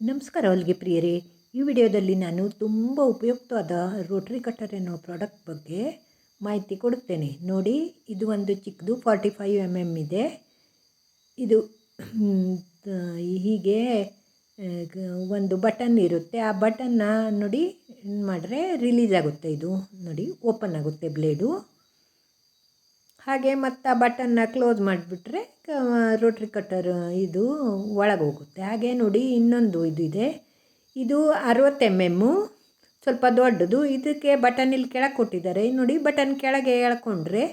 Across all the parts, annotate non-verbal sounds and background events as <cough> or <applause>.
ನಮಸ್ಕಾರ ಅಲ್ಲಿಗೆ ಪ್ರಿಯರೇ. ಈ ವಿಡಿಯೋದಲ್ಲಿ ನಾನು ತುಂಬ ಉಪಯುಕ್ತವಾದ ರೋಟ್ರಿ ಕಟ್ಟರ್ ಎನ್ನುವ ಪ್ರಾಡಕ್ಟ್ ಬಗ್ಗೆ ಮಾಹಿತಿ ಕೊಡುತ್ತೇನೆ. ನೋಡಿ, ಇದು ಒಂದು ಚಿಕ್ಕದು ಫಾರ್ಟಿ ಫೈವ್ ಎಂ ಎಂ ಇದೆ ಇದು ಹೀಗೆ ಒಂದು ಬಟನ್ ಇರುತ್ತೆ. ಆ ಬಟನ್ನ ನೋಡಿ ಮಾಡಿದ್ರೆ ರಿಲೀಸ್ ಆಗುತ್ತೆ ಇದು. ನೋಡಿ, ಓಪನ್ ಆಗುತ್ತೆ ಬ್ಲೇಡು. ಹಾಗೆ ಮತ್ತು ಆ ಬಟನ್ನ ಕ್ಲೋಸ್ ಮಾಡಿಬಿಟ್ರೆ ರೋಟ್ರಿ ಕಟ್ಟರ್ ಇದು ಒಳಗೆ ಹೋಗುತ್ತೆ ಹಾಗೆ ನೋಡಿ ಇನ್ನೊಂದು ಇದು ಇದೆ. ಇದು ಅರವತ್ತು ಎಂ ಎಮ್ಮು ಸ್ವಲ್ಪ ದೊಡ್ಡದು. ಇದಕ್ಕೆ ಬಟನ್ ಇಲ್ಲಿ ಕೆಳಗೆ ಕೊಟ್ಟಿದ್ದಾರೆ. ನೋಡಿ ಬಟನ್ ಕೆಳಗೆ ಎಳ್ಕೊಂಡ್ರೆ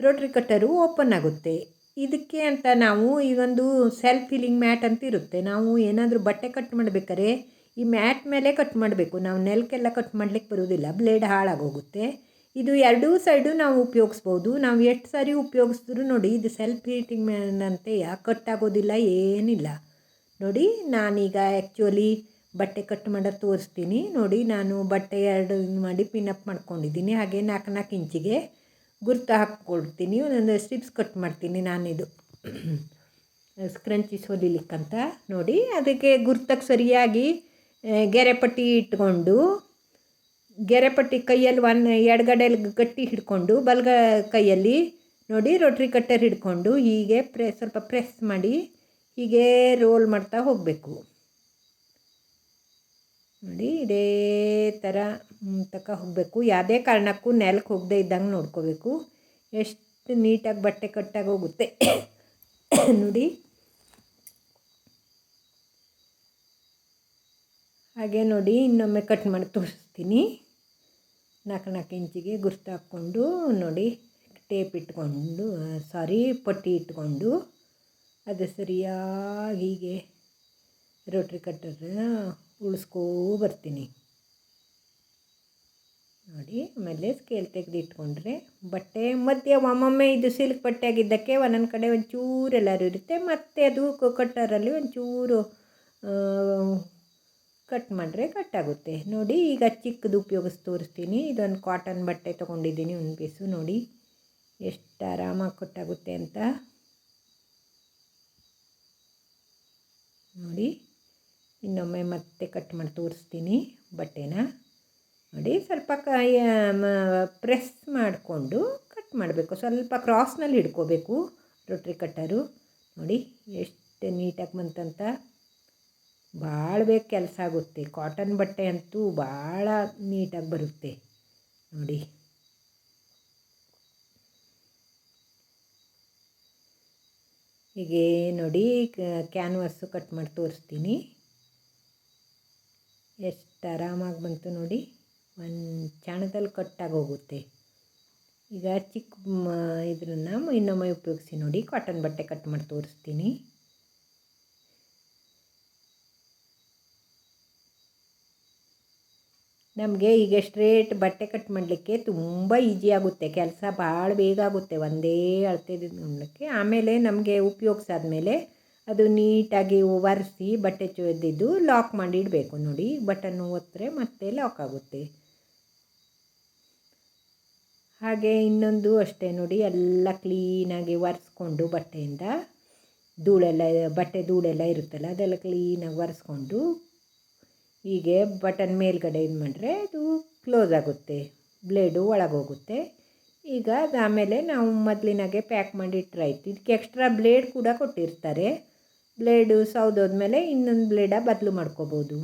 ರೋಟ್ರಿ ಕಟ್ಟರು ಓಪನ್ ಆಗುತ್ತೆ. ಇದಕ್ಕೆ ಅಂತ ನಾವು ಈ ಒಂದು ಸೆಲ್ಫ್ ಫೀಲಿಂಗ್ ಮ್ಯಾಟ್ ಅಂತ ಇರುತ್ತೆ. ನಾವು ಏನಾದರೂ ಬಟ್ಟೆ ಕಟ್ ಮಾಡಬೇಕಾದ್ರೆ ಈ ಮ್ಯಾಟ್ ಮೇಲೆ ಕಟ್ ಮಾಡಬೇಕು. ನಾವು ನೆಲಕ್ಕೆಲ್ಲ ಕಟ್ ಮಾಡಲಿಕ್ಕೆ ಬರೋದಿಲ್ಲ ಬ್ಲೇಡ್ ಹಾಳಾಗೋಗುತ್ತೆ. ಇದು ಎರಡೂ ಸೈಡು ನಾವು ಉಪಯೋಗಿಸ್ಬೋದು. ನಾವು ಎಷ್ಟು ಸಾರಿ ಉಪಯೋಗಿಸಿದ್ರು ನೋಡಿ, ಇದು ಸೆಲ್ಫ್ ಹೀಟಿಂಗ್ ಮ್ಯಾನ್ ಅಂತೆ ಕಟ್ ಆಗೋದಿಲ್ಲ ಏನಿಲ್ಲ. ನೋಡಿ, ನಾನೀಗ ಆ್ಯಕ್ಚುಲಿ ಬಟ್ಟೆ ಕಟ್ ಮಾಡೋದು ತೋರಿಸ್ತೀನಿ. ನೋಡಿ, ನಾನು ಬಟ್ಟೆ ಎರಡು ಮಾಡಿ ಪಿನಪ್ ಮಾಡ್ಕೊಂಡಿದ್ದೀನಿ. ಹಾಗೆ ನಾಲ್ಕು ನಾಲ್ಕು ಇಂಚಿಗೆ ಗುರ್ತು ಹಾಕ್ಕೊಳ್ತೀನಿ. ಒಂದೊಂದು ಸ್ಟ್ರಿಪ್ಸ್ ಕಟ್ ಮಾಡ್ತೀನಿ ನಾನಿದು. <clears throat> ಸ್ಕ್ರಂಚಿಸ್ ಹೊಲಿಲಿಕ್ಕಂತ. ನೋಡಿ, ಅದಕ್ಕೆ ಗುರ್ತಕ್ಕೆ ಸರಿಯಾಗಿ ಗೆರೆ ಪಟ್ಟಿ ಇಟ್ಕೊಂಡು ಗೆರೆ ಪಟ್ಟಿ ಕೈಯಲ್ಲಿ ಒನ್, ಎಡಗಡೆಯಲ್ಲಿ ಗಟ್ಟಿ ಹಿಡ್ಕೊಂಡು, ಬಲ್ಗ ಕೈಯಲ್ಲಿ ನೋಡಿ ರೋಟ್ರಿ ಕಟ್ಟರ್ ಹಿಡ್ಕೊಂಡು, ಹೀಗೆ ಪ್ರೆ, ಸ್ವಲ್ಪ ಪ್ರೆಸ್ ಮಾಡಿ, ಹೀಗೆ ರೋಲ್ ಮಾಡ್ತಾ ಹೋಗಬೇಕು. ನೋಡಿ ಇದೇ ಥರ ತಕ ಹೋಗಬೇಕು. ಯಾವುದೇ ಕಾರಣಕ್ಕೂ ನೆಲಕ್ಕೆ ಹೋಗದೆ ಇದ್ದಂಗೆ ನೋಡ್ಕೋಬೇಕು. ಎಷ್ಟು ನೀಟಾಗಿ ಬಟ್ಟೆ ಕಟ್ಟಾಗಿ ಹೋಗುತ್ತೆ. <coughs> ನೋಡಿ. ಹಾಗೆ ನೋಡಿ ಇನ್ನೊಮ್ಮೆ ಕಟ್ ಮಾಡಿ ತೋರಿಸ್ತೀನಿ. ನಾಲ್ಕು ನಾಲ್ಕು ಇಂಚಿಗೆ ಗುರ್ತು ಹಾಕ್ಕೊಂಡು ನೋಡಿ ಟೇಪ್ ಇಟ್ಕೊಂಡು ಸಾರಿ ಪಟ್ಟಿ ಇಟ್ಕೊಂಡು, ಅದು ಸರಿಯಾಗಿ ಹೀಗೆ ರೋಟ್ರಿ ಕಟ್ಟರ್ ಉಳಿಸ್ಕೋ ಬರ್ತೀನಿ. ನೋಡಿ, ಆಮೇಲೆ ಸ್ಕೇಲ್ ತೆಗೆದು ಇಟ್ಕೊಂಡ್ರೆ ಬಟ್ಟೆ, ಮಧ್ಯೆ ಒಮ್ಮೊಮ್ಮೆ ಇದು ಸಿಲ್ಕ್ ಬಟ್ಟೆ ಆಗಿದ್ದಕ್ಕೆ ಒಂದೊಂದು ಕಡೆ ಒಂಚೂರು ಎಲ್ಲರೂ ಇರುತ್ತೆ. ಮತ್ತು ಅದು ಕಟ್ಟರಲ್ಲಿ ಒಂಚೂರು ಕಟ್ ಮಾಡಿದ್ರೆ ಕಟ್ಟಾಗುತ್ತೆ ನೋಡಿ, ಈಗ ಚಿಕ್ಕದು ಉಪಯೋಗಿಸಿ ತೋರಿಸ್ತೀನಿ. ಇದೊಂದು ಕಾಟನ್ ಬಟ್ಟೆ ತೊಗೊಂಡಿದ್ದೀನಿ, ಒಂದು ಪೀಸು ನೋಡಿ, ಎಷ್ಟು ಆರಾಮಾಗಿ ಕಟ್ಟಾಗುತ್ತೆ ಅಂತ. ನೋಡಿ, ಇನ್ನೊಮ್ಮೆ ಮತ್ತೆ ಕಟ್ ಮಾಡಿ ತೋರಿಸ್ತೀನಿ ಬಟ್ಟೆನ. ನೋಡಿ, ಸ್ವಲ್ಪ ಕಾಯ ಪ್ರೆಸ್ ಮಾಡಿಕೊಂಡು ಕಟ್ ಮಾಡಬೇಕು. ಸ್ವಲ್ಪ ಕ್ರಾಸ್ನಲ್ಲಿ ಹಿಡ್ಕೋಬೇಕು ರೊಟ್ರಿ ಕಟ್ಟರು. ನೋಡಿ, ಎಷ್ಟು ನೀಟಾಗಿ ಬಂತಂತ. ಭಾಳ ಬೇಗ ಕೆಲಸ ಆಗುತ್ತೆ. ಕಾಟನ್ ಬಟ್ಟೆ ಅಂತೂ ಭಾಳ ನೀಟಾಗಿ ಬರುತ್ತೆ. ನೋಡಿ. ಹೀಗೆ ನೋಡಿ ಕ್ಯಾನ್ವಾಸು ಕಟ್ ಮಾಡಿ ತೋರಿಸ್ತೀನಿ. ಎಷ್ಟು ಆರಾಮಾಗಿ ಬಂತು ನೋಡಿ. ಒಂದು ಚಣದಲ್ಲಿ ಕಟ್ಟಾಗಿ ಹೋಗುತ್ತೆ. ಈಗ ಚಿಕ್ಕ ಇದನ್ನು ಇನ್ನೊಮ್ಮೆ ಉಪಯೋಗಿಸಿ ನೋಡಿ. ಕಾಟನ್ ಬಟ್ಟೆ ಕಟ್ ಮಾಡಿ ತೋರಿಸ್ತೀನಿ. ನಮಗೆ ಈಗ ಸ್ಟ್ರೇಟ್ ಬಟ್ಟೆ ಕಟ್ ಮಾಡಲಿಕ್ಕೆ ತುಂಬ ಈಜಿ ಆಗುತ್ತೆ. ಕೆಲಸ ಭಾಳ ಬೇಗ ಆಗುತ್ತೆ. ಒಂದೇ ಅಳತೆ ಮಾಡಲಿಕ್ಕೆ ಆಮೇಲೆ ನಮಗೆ ಉಪಯೋಗಿಸಾದ್ಮೇಲೆ ಅದು ನೀಟಾಗಿ ಒರೆಸಿ ಬಟ್ಟೆ ಚೊದ್ದಿದ್ದು ಲಾಕ್ ಮಾಡಿ ಇಡಬೇಕು. ನೋಡಿ ಬಟನ್ ಒತ್ತರೆ ಮತ್ತೆ ಲಾಕ್ ಆಗುತ್ತೆ. ಹಾಗೆ ಇನ್ನೊಂದು ಅಷ್ಟೇ. ನೋಡಿ, ಎಲ್ಲ ಕ್ಲೀನಾಗಿ ಒರೆಸ್ಕೊಂಡು ಬಟ್ಟೆಯಿಂದ ಧೂಳೆಲ್ಲ, ಬಟ್ಟೆ ಧೂಳೆಲ್ಲ ಇರುತ್ತಲ್ಲ, ಅದೆಲ್ಲ ಕ್ಲೀನಾಗಿ ಒರೆಸ್ಕೊಂಡು ಹೀಗೆ ಬಟನ್ ಮೇಲ್ಗಡೆ ಇದು ಮಾಡಿದ್ರೆ ಅದು ಕ್ಲೋಸ್ ಆಗುತ್ತೆ ಬ್ಲೇಡು ಒಳಗೋಗುತ್ತೆ. ಈಗ ಅದು ಆಮೇಲೆ ನಾವು ಮೊದಲಿನಾಗೆ ಪ್ಯಾಕ್ ಮಾಡಿ ಇಟ್ಟರಾಯ್ತು ಇದಕ್ಕೆ ಎಕ್ಸ್ಟ್ರಾ ಬ್ಲೇಡ್ ಕೂಡ ಕೊಟ್ಟಿರ್ತಾರೆ. ಬ್ಲೇಡು ಸೌದೋದ್ಮೇಲೆ ಇನ್ನೊಂದು ಬ್ಲೇಡ ಬದಲು ಮಾಡ್ಕೋಬೋದು.